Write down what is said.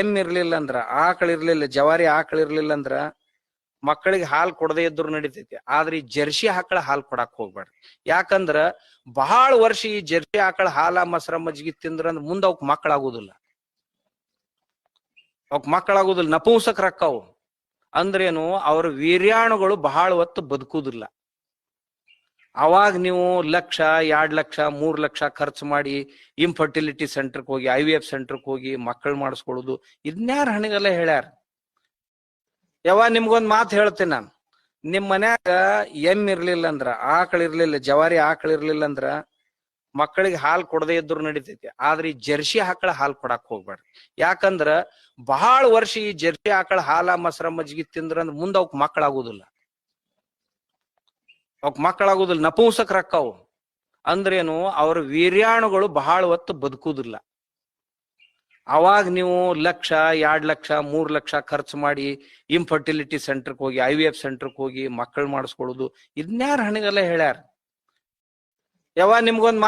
M ಇರ್ಲಿಲ್ಲ ಅಂದ್ರ, ಆಕಳ ಇರ್ಲಿಲ್ಲ, ಜವಾರಿ ಆಕಳ ಇರ್ಲಿಲ್ಲ ಅಂದ್ರ ಮಕ್ಕಳಿಗೆ ಹಾಲ್ ಕೊಡದೇ ಇದ್ರು ನಡಿತೈತಿ. ಆದ್ರೆ ಈ ಜರ್ಸಿ ಆಕಳ ಹಾಲ್ ಕೊಡಾಕ್ ಹೋಗ್ಬೇಡ್ರಿ ಯಾಕಂದ್ರ ಬಹಳ ವರ್ಷ ಈ ಜರ್ಸಿ ಆಕಳ ಹಾಲ, ಮೊಸರ ಮಜ್ಗಿ ತಿಂದ್ರ ಅಂದ್ರ ಮುಂದ ಅವಕ್ ಮಕ್ಕಳಾಗುದಿಲ್ಲ. ಅವಕ್ ಮಕ್ಕಳಾಗುದಿಲ್ಲ, ನಪುಂಸಕ್ ರಕ್ಕವು. ಅಂದ್ರೇನು ಅವ್ರ ವೀರ್ಯಾಣುಗಳು ಬಹಳ ಹೊತ್ತು ಬದುಕುದಿಲ್ಲ. ಅವಾಗ ನೀವು ಲಕ್ಷ, ಎರಡು ಲಕ್ಷ, ಮೂರು ಲಕ್ಷ ಖರ್ಚು ಮಾಡಿ ಇನ್ಫರ್ಟಿಲಿಟಿ ಸೆಂಟರ್ಗೆ ಹೋಗಿ ಐ ವಿ ಎಫ್ ಸೆಂಟರ್ಗೆ ಹೋಗಿ ಮಕ್ಕಳು ಮಾಡಿಸ್ಕೊಳ್ಳೋದು. ಇದನ್ಯಾರ ಹಣಿಗೆಲ್ಲ ಹೇಳ್ಯಾರ? ಯಾವ ನಿಮ್ಗೊಂದ್ ಮಾತು ಹೇಳ್ತೇನೆ ನಾನು. ನಿಮ್ ಮನ್ಯಾಗ ಎಂ ಇರ್ಲಿಲ್ಲ ಅಂದ್ರ, ಆಕಳ ಇರ್ಲಿಲ್ಲ, ಜವಾರಿ ಆಕಳ ಇರ್ಲಿಲ್ಲ ಅಂದ್ರ ಮಕ್ಕಳಿಗೆ ಹಾಲ್ ಕೊಡದೇ ಇದ್ರು ನಡಿತೈತಿ. ಆದ್ರೆ ಈ ಜರ್ಸಿ ಆಕಳ ಹಾಲ್ ಕೊಡಾಕ್ ಹೋಗ್ಬೇಡ್ರಿ ಯಾಕಂದ್ರ ಬಹಳ ವರ್ಷ ಈ ಜರ್ಸಿ ಆಕಳ ಹಾಲ, ಮೊಸರ ಮಜ್ಗಿ ತಿಂದ್ರ ಮುಂದ ಅವಕ್ ಮಕ್ಕಳಾಗುದಿಲ್ಲ. ಅವಕ್ ಮಕ್ಕಳಾಗುದಿಲ್ಲ, ನಪುಂಸಕ್ ರಕ್ಕವು ಅಂದ್ರೇನು ಅವ್ರ ವೀರ್ಯಾಣುಗಳು ಬಹಳ ಹೊತ್ತು ಬದುಕುದಿಲ್ಲ ಅವಾಗ ನೀವು ಲಕ್ಷ, ಎರಡ್ ಲಕ್ಷ, ಮೂರ್ ಲಕ್ಷ ಖರ್ಚು ಮಾಡಿ ಇನ್ಫರ್ಟಿಲಿಟಿ ಸೆಂಟರ್ಗೆ ಹೋಗಿ ಐ ವಿ ಎಫ್ ಸೆಂಟರ್ಗೆ ಹೋಗಿ ಮಕ್ಕಳು ಮಾಡಿಸ್ಕೊಳ್ಳೋದು. ಇದನ್ಯಾರ ಹಣಿಗೆಲ್ಲ ಹೇಳ್ಯಾರ? ಯಾವ ನಿಮ್ಗೊಂದ್